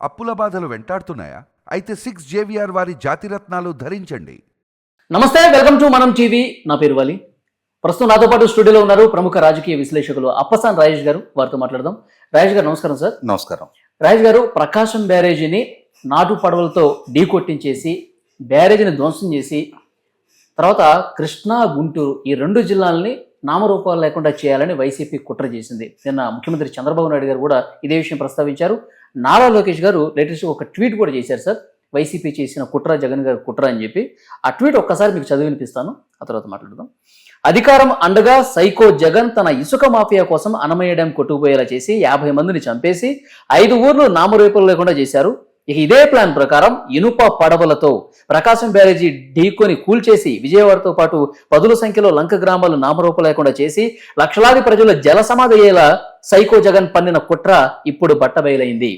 అప్పుల బాధలు వెంటాడుతున్నాయా? అయితే సిక్స్ జేవిఆర్ వారి జాతిరత్నాలు ధరించండి. నమస్తే వెల్కమ్ టు మనం టీవీ. నా పేరు వాలి. ప్రస్తుతం నాతో పాటు స్టూడియోలో ఉన్నారు ప్రముఖ రాజకీయ విశ్లేషకులు అప్పసాన్ రాజేష్ గారు. వారితో మాట్లాడదాం. రాజేష్ గారు నమస్కారం సార్. నమస్కారం. రాజేష్ గారు ప్రకాశం బ్యారేజీని నాటు పడవలతో ఢీ కొట్టించేసి బ్యారేజీని ధ్వంసం చేసి తర్వాత కృష్ణా గుంటూరు ఈ రెండు జిల్లాలని నామరూపాలు లేకుండా చేయాలని వైసీపీ కుట్ర చేసింది. నిన్న ముఖ్యమంత్రి చంద్రబాబు నాయుడు గారు కూడా ఇదే విషయం ప్రస్తావించారు. నారా లోకేష్ గారు లేటెస్ట్ ఒక ట్వీట్ కూడా చేశారు సార్. వైసీపీ చేసిన కుట్ర జగన్ గారి కుట్ర అని చెప్పి. ఆ ట్వీట్ ఒక్కసారి మీకు చదివి వినిపిస్తాను. ఆ తర్వాత మాట్లాడదాం. అధికారం అండగా సైకో జగన్ తన ఇసుక మాఫియా కోసం అన్నమయ్య డ్యాం కొట్టుకుపోయేలా చేసి యాభై మందిని చంపేసి ఐదు ఊర్లు నామరూపాలు లేకుండా చేశారు. ఇక ఇదే ప్లాన్ ప్రకారం ఇనుప పడవలతో ప్రకాశం బ్యారేజీ ఢీకొని కూల్చేసి విజయవాడతో పాటు పదుల సంఖ్యలో లంక గ్రామాలు నామరూపం లేకుండా చేసి లక్షలాది ప్రజలు జలసమాధి అయ్యేలా సైకో జగన్ పన్నిన కుట్ర ఇప్పుడు బట్టబయలైంది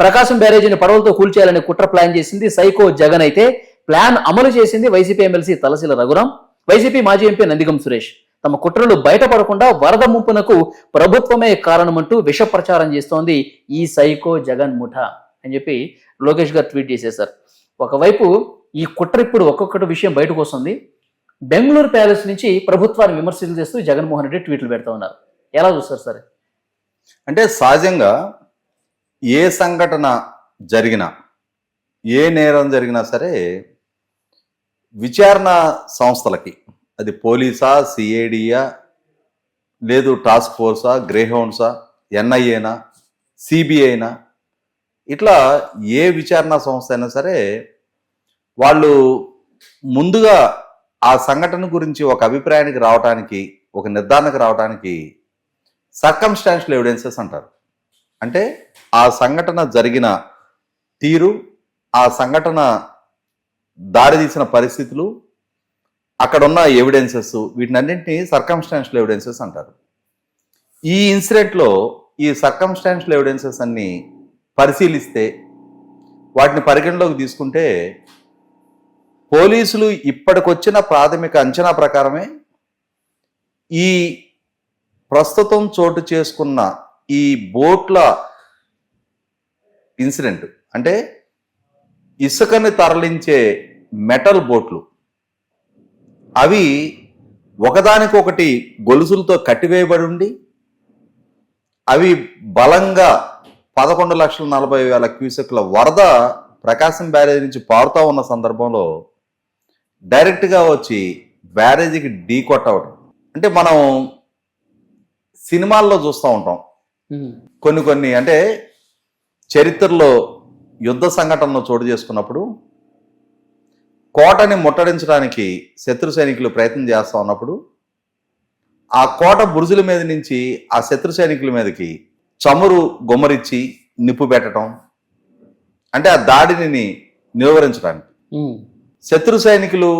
ప్రకాశం బ్యారేజీని పడవలతో కూల్చేయాలని కుట్ర ప్లాన్ చేసింది సైకో జగన్ అయితే. ప్లాన్ అమలు చేసింది వైసీపీ ఎమ్మెల్సీ తలసిల రఘురాం వైసీపీ మాజీ ఎంపీ నందిగం సురేష్. తమ కుట్రలు బయటపడకుండా వరద ముంపునకు ప్రభుత్వమే కారణమంటూ విష ప్రచారం చేస్తోంది ఈ సైకో జగన్ ముఠ అని చెప్పి లోకేష్ గారు ట్వీట్ చేసేశారు. ఒకవైపు ఈ కుట్ర ఇప్పుడు ఒక్కొక్కటి విషయం బయటకు వస్తుంది. బెంగళూరు ప్యాలెస్ నుంచి ప్రభుత్వాన్ని విమర్శలు చేస్తూ జగన్మోహన్ రెడ్డి ట్వీట్లు పెడతా ఉన్నారు. ఎలా చూస్తారు సార్? అంటే సహజంగా ఏ సంఘటన జరిగినా ఏ నేరం జరిగినా సరే విచారణ సంస్థలకి అది పోలీసా సిఐడియా లేదు టాస్క్ ఫోర్సా గ్రేహౌండ్సా ఎన్ఐఏనా సిబిఐనా ఇట్లా ఏ విచారణ సంస్థ అయినా సరే వాళ్ళు ముందుగా ఆ సంఘటన గురించి ఒక అభిప్రాయానికి రావడానికి ఒక నిర్ధారణకు రావడానికి సర్కమ్స్టాన్షియల్ ఎవిడెన్సెస్ అంటారు. అంటే ఆ సంఘటన జరిగిన తీరు ఆ సంఘటన దారితీసిన పరిస్థితులు అక్కడ ఉన్న ఎవిడెన్సెస్ వీటినన్నింటినీ సర్కమ్స్టాన్షియల్ ఎవిడెన్సెస్ అంటారు. ఈ ఇన్సిడెంట్లో ఈ సర్కమ్స్టాన్షియల్ ఎవిడెన్సెస్ అన్ని పరిశీలిస్తే వాటిని పరిగణలోకి తీసుకుంటే పోలీసులు ఇప్పటికొచ్చిన ప్రాథమిక అంచనా ప్రకారమే ఈ ప్రస్తుతం చోటు చేసుకున్న ఈ బోట్ల ఇన్సిడెంట్ అంటే ఇసుకని తరలించే మెటల్ బోట్లు. అవి ఒకదానికొకటి గొలుసులతో కట్టివేయబడి ఉండి అవి బలంగా పదకొండు లక్షల నలభై వేల క్యూసెక్ల వరద ప్రకాశం బ్యారేజ్ నుంచి పారుతూ ఉన్న సందర్భంలో డైరెక్ట్గా వచ్చి బ్యారేజీకి ఢీ కొట్టవడం అంటే మనం సినిమాల్లో చూస్తూ ఉంటాం కొన్ని కొన్ని అంటే చరిత్రలో యుద్ధ సంఘటనలు చోటు చేసుకున్నప్పుడు కోటని ముట్టడించడానికి శత్రు సైనికులు ప్రయత్నం చేస్తూ ఉన్నప్పుడు ఆ కోట బురుజుల మీద నుంచి ఆ శత్రు సైనికుల మీదకి చమురు గుమ్మరిచ్చి నిప్పు పెట్టడం అంటే ఆ దాడిని నిలువరించడానికి శత్రు సైనికులు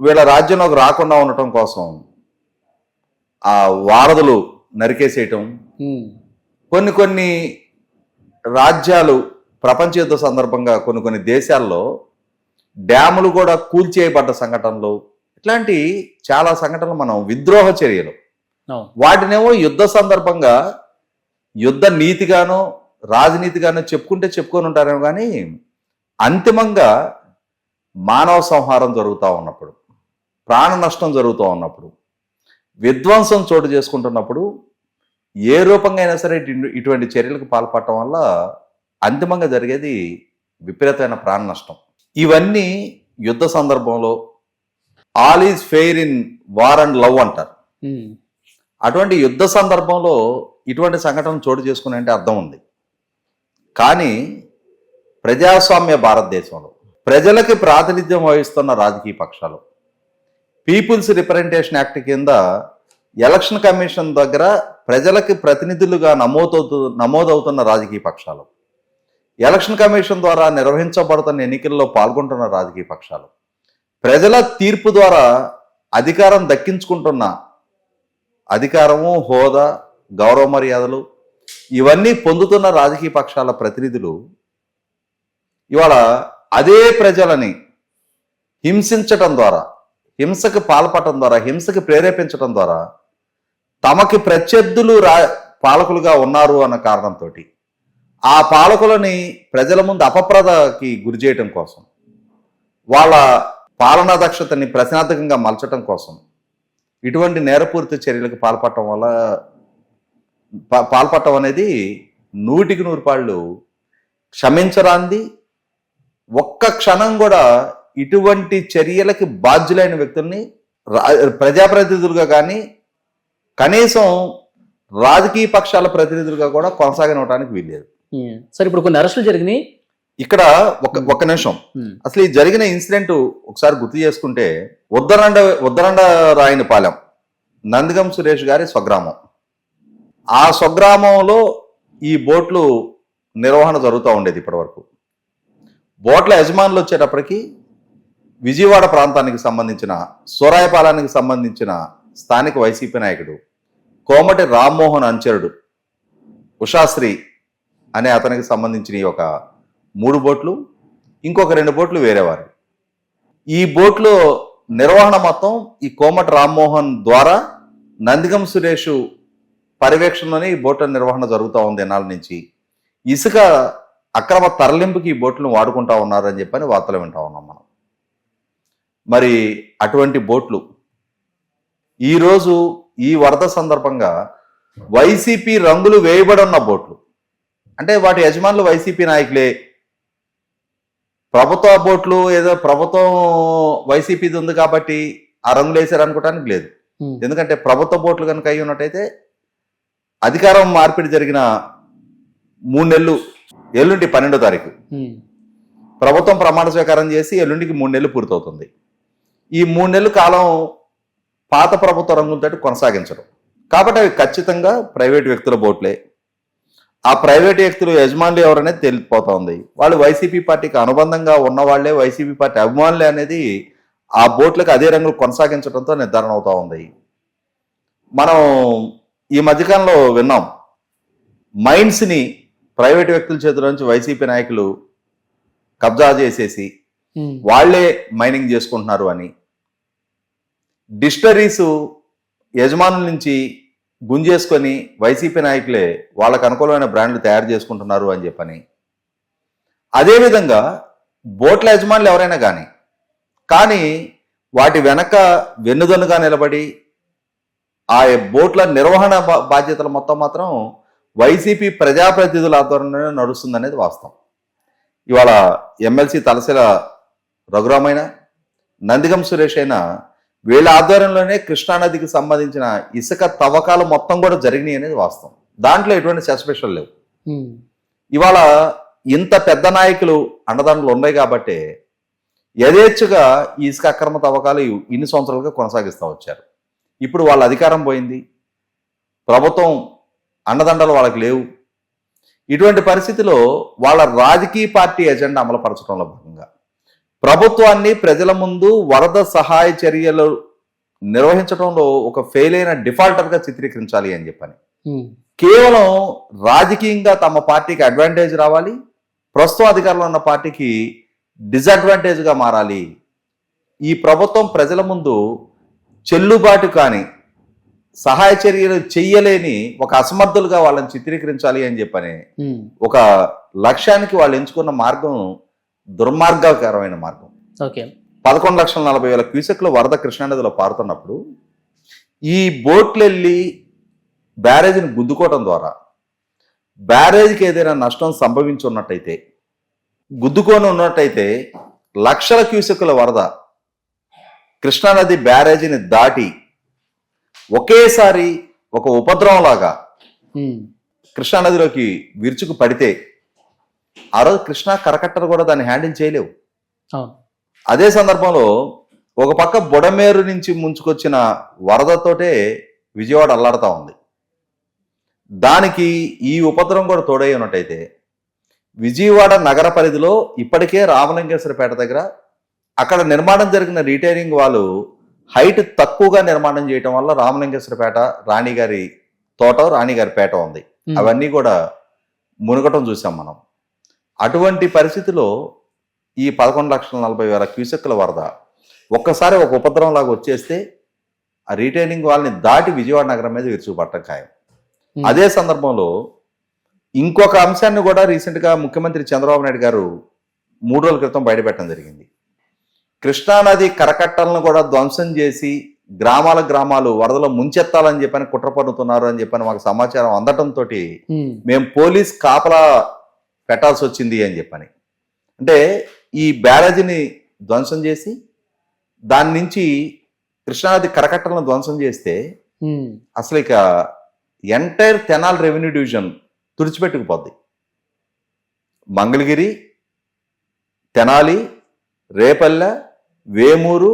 వీళ్ళ రాజ్యంలోకి రాకుండా ఉండటం కోసం ఆ వారధులు నరికేసేయటం కొన్ని కొన్ని రాజ్యాలు ప్రపంచ యుద్ధ సందర్భంగా కొన్ని కొన్ని దేశాల్లో డ్యాములు కూడా కూల్చేయబడ్డ సంఘటనలు ఇట్లాంటి చాలా సంఘటనలు మనం విద్రోహ చర్యలు. వాటినేమో యుద్ధ సందర్భంగా యుద్ధ నీతిగానో రాజనీతిగానో చెప్పుకుంటే చెప్పుకొని ఉంటారేమో కానీ అంతిమంగా మానవ సంహారం జరుగుతూ ఉన్నప్పుడు ప్రాణ నష్టం జరుగుతూ ఉన్నప్పుడు విధ్వంసం చోటు చేసుకుంటున్నప్పుడు ఏ రూపంగా అయినా సరే ఇటు- ఇటువంటి చర్యలకు పాల్పడటం వల్ల అంతిమంగా జరిగేది విపరీతమైన ప్రాణ నష్టం. ఇవన్నీ యుద్ధ సందర్భంలో all is fair in war and love అంటారు. అటువంటి యుద్ధ సందర్భంలో ఇటువంటి సంఘటన చోటు చేసుకునే అంటే అర్థం ఉంది. కానీ ప్రజాస్వామ్య భారతదేశంలో ప్రజలకి ప్రాతినిధ్యం వహిస్తున్న రాజకీయ పక్షాలు పీపుల్స్ రిప్రజెంటేషన్ యాక్ట్ కింద ఎలక్షన్ కమిషన్ దగ్గర ప్రజలకి ప్రతినిధులుగా నమోదవుతు నమోదవుతున్న రాజకీయ పక్షాలు. ఎలక్షన్ కమిషన్ ద్వారా నిర్వహించబడుతున్న ఎన్నికల్లో పాల్గొంటున్న రాజకీయ పక్షాలు. ప్రజల తీర్పు ద్వారా అధికారం దక్కించుకుంటున్న అధికారము హోదా గౌరవ మర్యాదలు ఇవన్నీ పొందుతున్న రాజకీయ పక్షాల ప్రతినిధులు ఇవాళ అదే ప్రజలని హింసించటం ద్వారా హింసకు పాల్పడటం ద్వారా హింసకు ప్రేరేపించటం ద్వారా తమకి ప్రత్యర్థులు రా పాలకులుగా ఉన్నారు అన్న కారణంతో ఆ పాలకులని ప్రజల ముందు అపప్రదకి గురి చేయటం కోసం వాళ్ళ పాలనా దక్షతని ప్రశ్నార్థకంగా మలచటం కోసం ఇటువంటి నేరపూరిత చర్యలకు పాల్పడటం వల్ల పాల్పడటం అనేది నూటికి నూరు పాళ్ళు క్షమించరాంది. ఒక్క క్షణం కూడా ఇటువంటి చర్యలకి బాధ్యులైన వ్యక్తుల్ని రా- ప్రజాప్రతినిధులుగా కానీ కనీసం రాజకీయ పక్షాల ప్రతినిధులుగా కూడా కొనసాగనివ్వడానికి వీల్లేదు. సరే ఇప్పుడు కొన్ని అరెస్టులు జరిగినాయి. ఇక్కడ ఒక ఒక నిమిషం. ఉమ్. అసలు ఈ జరిగిన ఇన్సిడెంట్ ఒకసారి గుర్తు చేసుకుంటే ఉద్దరండ ఉద్దరండ రాయనిపాలెం నందిగం సురేష్ గారి స్వగ్రామం. ఆ స్వగ్రామంలో ఈ బోట్లు నిర్వహణ జరుగుతూ ఉండేది ఇప్పటి వరకు బోట్ల యజమానులు వచ్చేటప్పటికి విజయవాడ ప్రాంతానికి సంబంధించిన సూరాయపాలెనికి సంబంధించిన స్థానిక వైసీపీ నాయకుడు కోమటి రామ్మోహన్ అంచరుడు ఉషాశ్రీ అనే అతనికి సంబంధించిన ఈ ఒక మూడు బోట్లు ఇంకొక రెండు బోట్లు వేరేవారు ఈ బోట్లో నిర్వహణ మొత్తం ఈ కోమటి రామ్మోహన్ ద్వారా నందిగం సురేష్ పర్యవేక్షణలోనే ఈ బోట్ల నిర్వహణ జరుగుతూ ఉంది ఎన్నాళ్ళ నుంచి. ఇసుక అక్రమ తరలింపుకి ఈ బోట్లను వాడుకుంటా ఉన్నారని చెప్పని వార్తలు వింటా ఉన్నాం మనం. మరి అటువంటి బోట్లు ఈరోజు ఈ వరద సందర్భంగా వైసీపీ రంగులు వేయబడి ఉన్న బోట్లు. అంటే వాటి యజమానులు వైసీపీ నాయకులే. ప్రభుత్వ బోట్లు ఏదో ప్రభుత్వం వైసీపీది ఉంది కాబట్టి ఆ రంగులు వేసారు అనుకోవటానికి లేదు. ఎందుకంటే ప్రభుత్వ బోట్లు కనుక అయి ఉన్నట్టయితే అధికారం మార్పిడి జరిగిన మూడు నెలలు ఎల్లుండి పన్నెండో తారీఖు. ప్రభుత్వం ప్రమాణ స్వీకారం చేసి ఎల్లుండికి మూడు నెలలు పూర్తవుతుంది. ఈ మూడు నెలల కాలం పాత ప్రభుత్వ రంగులతో కొనసాగించడం కాబట్టి అవి ఖచ్చితంగా ప్రైవేట్ వ్యక్తుల బోట్లే. ఆ ప్రైవేట్ వ్యక్తులు యజమానులు ఎవరనేది తెలిసిపోతా ఉంది వాళ్ళు వైసీపీ పార్టీకి అనుబంధంగా ఉన్న వాళ్ళే వైసీపీ పార్టీ అభిమానులే అనేది ఆ బోట్లకు అదే రంగులు కొనసాగించడంతో నిర్ధారణ అవుతా ఉంది. మనం ఈ మధ్యకాలంలో విన్నాం. మైండ్స్ని ప్రైవేట్ వ్యక్తుల చేతుల నుంచి వైసీపీ నాయకులు కబ్జా చేసేసి. వాళ్ళే మైనింగ్ చేసుకుంటున్నారు అని. డిస్టరీస్ యజమానుల నుంచి గుంజేసుకొని వైసీపీ నాయకులే వాళ్ళకు అనుకూలమైన బ్రాండ్లు తయారు చేసుకుంటున్నారు అని చెప్పని. అదేవిధంగా బోట్ల యజమానులు ఎవరైనా కానీ కానీ వాటి వెనక వెన్నుదన్నుగా నిలబడి ఆ బోట్ల నిర్వహణ బా- బాధ్యతలు మొత్తం మాత్రం వైసీపీ ప్రజాప్రతినిధుల ఆధ్వర్యంలోనే నడుస్తుందనేది వాస్తవం. ఇవాళ ఎమ్మెల్సీ తలసిల రఘురామైన నందిగం సురేష్ అయినా వీళ్ళ ఆధ్వర్యంలోనే కృష్ణానదికి సంబంధించిన ఇసుక తవ్వకాలు మొత్తం కూడా జరిగినాయి అనేది వాస్తవం. దాంట్లో ఎటువంటి సస్పెషన్ లేవు. ఇవాళ ఇంత పెద్ద నాయకులు అండదండలు ఉన్నాయి కాబట్టి యథేచ్ఛగా ఈ ఇసుక అక్రమ తవ్వకాలు ఇన్ని సంవత్సరాలుగా కొనసాగిస్తూ వచ్చారు. ఇప్పుడు వాళ్ళ అధికారం పోయింది. ప్రభుత్వం అండదండలు వాళ్ళకి లేవు. ఇటువంటి పరిస్థితిలో వాళ్ళ రాజకీయ పార్టీ ఎజెండా అమలుపరచడంలో భాగంగా ప్రభుత్వాన్ని ప్రజల ముందు వరద సహాయ చర్యలు నిర్వహించడంలో ఒక ఫెయిల్ అయిన డిఫాల్టర్గా చిత్రీకరించాలి అని చెప్పని. కేవలం రాజకీయంగా తమ పార్టీకి అడ్వాంటేజ్ రావాలి ప్రస్తుతం అధికారంలో ఉన్న పార్టీకి డిసడ్వాంటేజ్గా మారాలి ఈ ప్రభుత్వం ప్రజల ముందు చెల్లుబాటు కాని సహాయ చర్యలు చెయ్యలేని ఒక అసమర్థులుగా వాళ్ళని చిత్రీకరించాలి అని చెప్పని. ఒక లక్ష్యానికి వాళ్ళు ఎంచుకున్న మార్గం దుర్మార్గకరమైన మార్గం ఓకే పదకొండు లక్షల నలభై వేల క్యూసెక్లు వరద కృష్ణానదిలో పారుతున్నప్పుడు ఈ బోట్లు వెళ్ళి బ్యారేజీని గుద్దుకోవడం ద్వారా బ్యారేజీకి ఏదైనా నష్టం సంభవించి ఉన్నట్టయితే గుద్దుకొని ఉన్నట్టయితే లక్షల క్యూసెక్కుల వరద కృష్ణానది బ్యారేజీని దాటి ఒకేసారి ఒక ఉపద్రవంలాగా. కృష్ణానదిలోకి విరుచుకు పడితే ఆ రోజు కృష్ణా కరకట్టలు కూడా దాన్ని హ్యాండిల్ చేయలేవు. అదే సందర్భంలో ఒక పక్క బుడమేరు నుంచి ముంచుకొచ్చిన వరదతోటే విజయవాడ అల్లాడుతూ ఉంది. దానికి ఈ ఉపద్రవం కూడా తోడై ఉన్నట్టయితే విజయవాడ నగర పరిధిలో ఇప్పటికే రామలింగేశ్వరపేట దగ్గర అక్కడ నిర్మాణం జరిగిన రీటైనింగ్ వాళ్ళు హైట్ తక్కువగా నిర్మాణం చేయటం వల్ల రామలింగేశ్వరపేట రాణిగారి తోట రాణిగారి పేట ఉంది. అవన్నీ కూడా మునగటం చూసాం మనం. అటువంటి పరిస్థితిలో ఈ పదకొండు లక్షల నలభై వేల క్యూసెక్కుల వరద ఒక్కసారి ఒక ఉపద్రవం లాగా వచ్చేస్తే ఆ రీటైనింగ్ వాళ్ళని దాటి విజయవాడ నగరం మీద విరుచుకుపట్టడం ఖాయం. అదే సందర్భంలో ఇంకొక అంశాన్ని కూడా రీసెంట్గా ముఖ్యమంత్రి చంద్రబాబు నాయుడు గారు మూడు రోజుల క్రితం బయటపెట్టడం జరిగింది. కృష్ణానది కరకట్టలను కూడా ధ్వంసం చేసి గ్రామాల గ్రామాలు వరదలో ముంచెత్తాలని చెప్పని కుట్ర పన్నుతున్నారు అని చెప్పని మాకు సమాచారం అందటంతో మేము పోలీస్ కాపలా పెట్టాల్సి వచ్చింది అని చెప్పని. అంటే ఈ బ్యారేజీని ధ్వంసం చేసి దాని నుంచి కృష్ణానది కరకట్టలను ధ్వంసం చేస్తే అసలు ఇక ఎంటైర్ తెనాల్ రెవెన్యూ డివిజన్ తుడిచిపెట్టుకుపోద్ది. మంగళగిరి తెనాలి రేపల్లె వేమూరు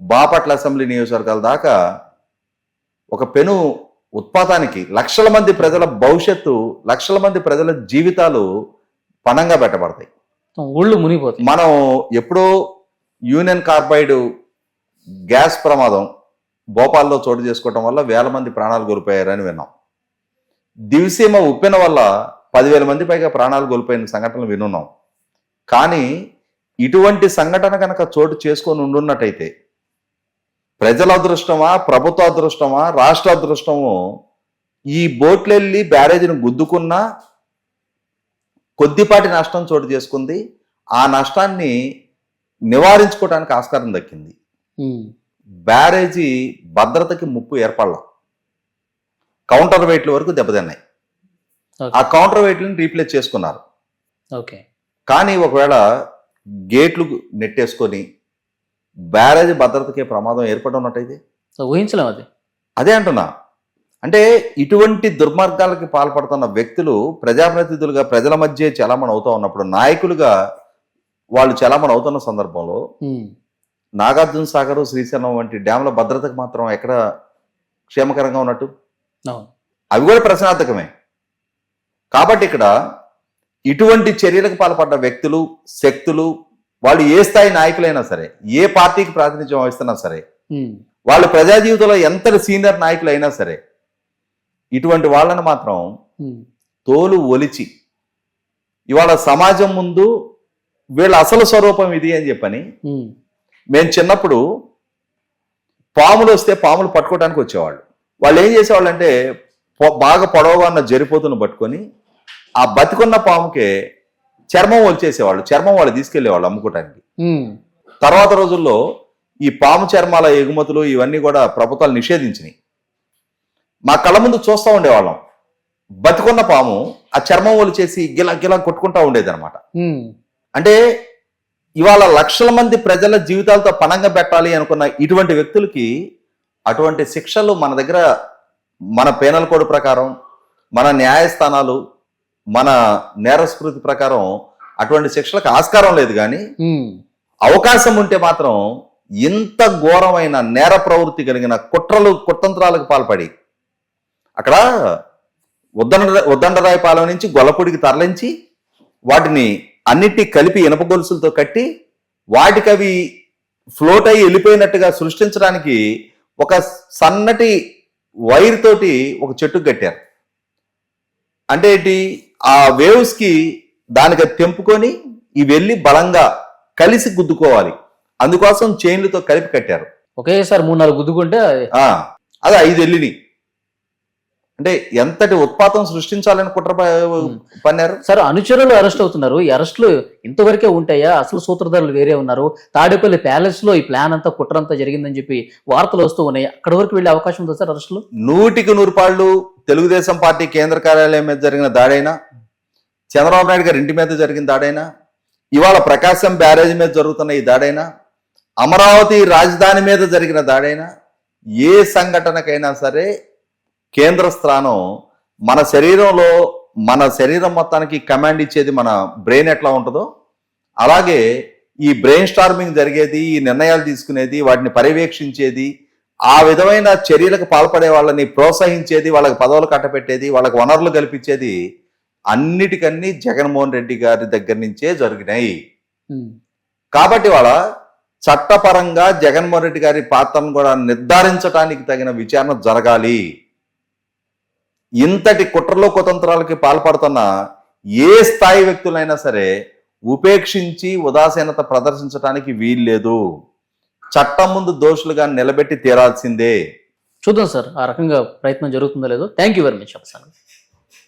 బాపట్ల అసెంబ్లీ నియోజకవర్గాల దాకా ఒక పెను ఉత్పాతానికి లక్షల మంది ప్రజల భవిష్యత్తు లక్షల మంది ప్రజల జీవితాలు పణంగా పెట్టబడతాయి. ఊళ్ళు మునిగిపోతాయి. మనం ఎప్పుడో యూనియన్ కార్బైడ్ గ్యాస్ ప్రమాదం భోపాల్లో చోటు చేసుకోవటం వల్ల వేల మంది ప్రాణాలు కోల్పోయారని విన్నాం. దివిసీమ ఉప్పెన వల్ల పదివేల మంది పైగా ప్రాణాలు కోల్పోయిన సంఘటనలు వినున్నాం. కానీ ఇటువంటి సంఘటన కనుక చోటు చేసుకొని ఉండున్నట్టయితే ప్రజల అదృష్టమా ప్రభుత్వ అదృష్టమా రాష్ట్ర అదృష్టమో ఈ బోట్లు వెళ్ళి బ్యారేజీని గుద్దుకున్నా కొద్దిపాటి నష్టం చోటు చేసుకుంది. ఆ నష్టాన్ని నివారించుకోవడానికి ఆస్కారం దక్కింది. బ్యారేజీ భద్రతకి ముప్పు ఏర్పడాల. కౌంటర్ వెయిట్ల వరకు దెబ్బతిన్నాయి. ఆ కౌంటర్ వెయిట్లను రీప్లేస్ చేసుకున్నారు. ఓకే. కానీ ఒకవేళ గేట్లు నెట్టేసుకొని బ్యారేజీ భద్రతకి ప్రమాదం ఏర్పడి ఉన్నట్టయితే? సో ఊహించలేం అది. అదే అంటున్నా. అంటే ఇటువంటి దుర్మార్గాలకి పాల్పడుతున్న వ్యక్తులు ప్రజాప్రతినిధులుగా ప్రజల మధ్య చలామణి అవుతూ ఉన్నప్పుడు నాయకులుగా వాళ్ళు చలామణి అవుతున్న సందర్భంలో నాగార్జున సాగర్ శ్రీశైలం వంటి డ్యాముల భద్రతకు మాత్రం ఎక్కడ క్షేమకరంగా ఉన్నట్టు? అవి కూడా ప్రశ్నార్థకమే. కాబట్టి ఇక్కడ ఇటువంటి చర్యలకు పాల్పడ్డ వ్యక్తులు శక్తులు వాళ్ళు ఏ స్థాయి నాయకులైనా సరే ఏ పార్టీకి ప్రాతినిధ్యం వహిస్తున్నా సరే వాళ్ళు ప్రజా జీవితంలో ఎంత సీనియర్ నాయకులు అయినా సరే ఇటువంటి వాళ్ళని మాత్రం తోలు ఒలిచి ఇవాళ సమాజం ముందు వీళ్ళ అసలు స్వరూపం ఇది అని చెప్పని మేము చిన్నప్పుడు పాములు వస్తే పాములు పట్టుకోవడానికి వచ్చేవాళ్ళు. వాళ్ళు ఏం చేసేవాళ్ళు అంటే బాగా పొడవుగా ఉన్న జరిపోతును పట్టుకొని ఆ బతికున్న పాముకే చర్మం ఒలిచేసేవాళ్ళు. చర్మం వాళ్ళు తీసుకెళ్ళేవాళ్ళు అమ్ముకోవడానికి ఉమ్, తర్వాత రోజుల్లో ఈ పాము చర్మాల ఎగుమతులు ఇవన్నీ కూడా ప్రభుత్వాలు నిషేధించినాయి. మా కళ్ళ ముందు చూస్తూ ఉండేవాళ్ళం. బతికున్న పాము ఆ చర్మం ఒలిచేసి గిలా గిలా కొట్టుకుంటా ఉండేది ఉమ్, అంటే ఇవాళ లక్షల మంది ప్రజల జీవితాలతో పణంగా పెట్టాలి అనుకున్న ఇటువంటి వ్యక్తులకి అటువంటి శిక్షలు మన దగ్గర మన పేనల్ కోడ్ ప్రకారం మన న్యాయస్థానాలు మన నేరస్మృతి ప్రకారం అటువంటి శిక్షలకు ఆస్కారం లేదు కానీ అవకాశం ఉంటే మాత్రం ఇంత ఘోరమైన నేర ప్రవృత్తి కలిగిన కుట్రలు కుతంత్రాలకు పాల్పడి అక్కడ ఉద్దండ ఉద్దండరాయపాలెం నుంచి గొల్లపూడికి తరలించి వాటిని అన్నిటినీ కలిపి ఇనప గొలుసులతో కట్టి వాటికి అవి ఫ్లోట్ అయ్యి వెళ్ళిపోయినట్టుగా సృష్టించడానికి ఒక సన్నటి వైర్ తోటి ఒక చెట్టు కట్టారు. అంటే ఏంటి? ఆ వేవ్స్కి దానికి తెంపుకొని ఇవి వెళ్ళి బలంగా కలిసి గుద్దుకోవాలి. అందుకోసం చైన్లతో కలిపి కట్టారు. ఒకేసారి మూడు నాలుగు గుద్దుకుంటే అది- ఐదు వెళ్ళిని అంటే ఎంతటి ఉత్పాతం సృష్టించాలని కుట్ర పన్నారు? సార్ అనుచరులు అరెస్ట్ అవుతున్నారు. ఈ అరెస్టులు ఇంతవరకే ఉంటాయా? అసలు సూత్రధారులు వేరే ఉన్నారు. తాడేపల్లి ప్యాలెస్లో ఈ ప్లాన్ అంతా కుట్ర అంతా జరిగిందని చెప్పి వార్తలు వస్తూ ఉన్నాయి. అక్కడ వరకు వెళ్ళే అవకాశం ఉందా సార్ అరెస్టులు? నూటికి నూరు పాళ్ళు తెలుగుదేశం పార్టీ కేంద్ర కార్యాలయం మీద జరిగిన దాడైనా చంద్రబాబు నాయుడు గారి ఇంటి మీద జరిగిన దాడైనా ఇవాళ ప్రకాశం బ్యారేజ్ మీద జరుగుతున్న ఈ దాడైనా అమరావతి రాజధాని మీద జరిగిన దాడైనా ఏ సంఘటనకైనా సరే కేంద్ర స్థానం మన శరీరంలో మన శరీరం మొత్తానికి కమాండ్ ఇచ్చేది మన బ్రెయిన్ ఎట్లా ఉంటుందో అలాగే ఈ బ్రెయిన్ స్టార్మింగ్ జరిగేది ఈ నిర్ణయాలు తీసుకునేది వాటిని పర్యవేక్షించేది ఆ విధమైన చర్యలకు పాల్పడే వాళ్ళని ప్రోత్సహించేది వాళ్ళకి పదవులు కట్టపెట్టేది వాళ్ళకి వనరులు కల్పించేది అన్నిటికన్నీ జగన్మోహన్ రెడ్డి గారి దగ్గర నుంచే జరిగినాయి. కాబట్టి వాళ్ళ చట్టపరంగా జగన్మోహన్ రెడ్డి గారి పాత్రను కూడా నిర్ధారించడానికి తగిన విచారణ జరగాలి. ఇంతటి కుట్రలో కుతంత్రాలకి పాల్పడుతున్న ఏ స్థాయి వ్యక్తులైనా సరే ఉపేక్షించి ఉదాసీనత ప్రదర్శించడానికి వీల్లేదు చట్టం ముందు దోషులుగా నిలబెట్టి తీరాల్సిందే. చూద్దాం సార్ ఆ రకంగా ప్రయత్నం జరుగుతుందో లేదో. Thank you very much sir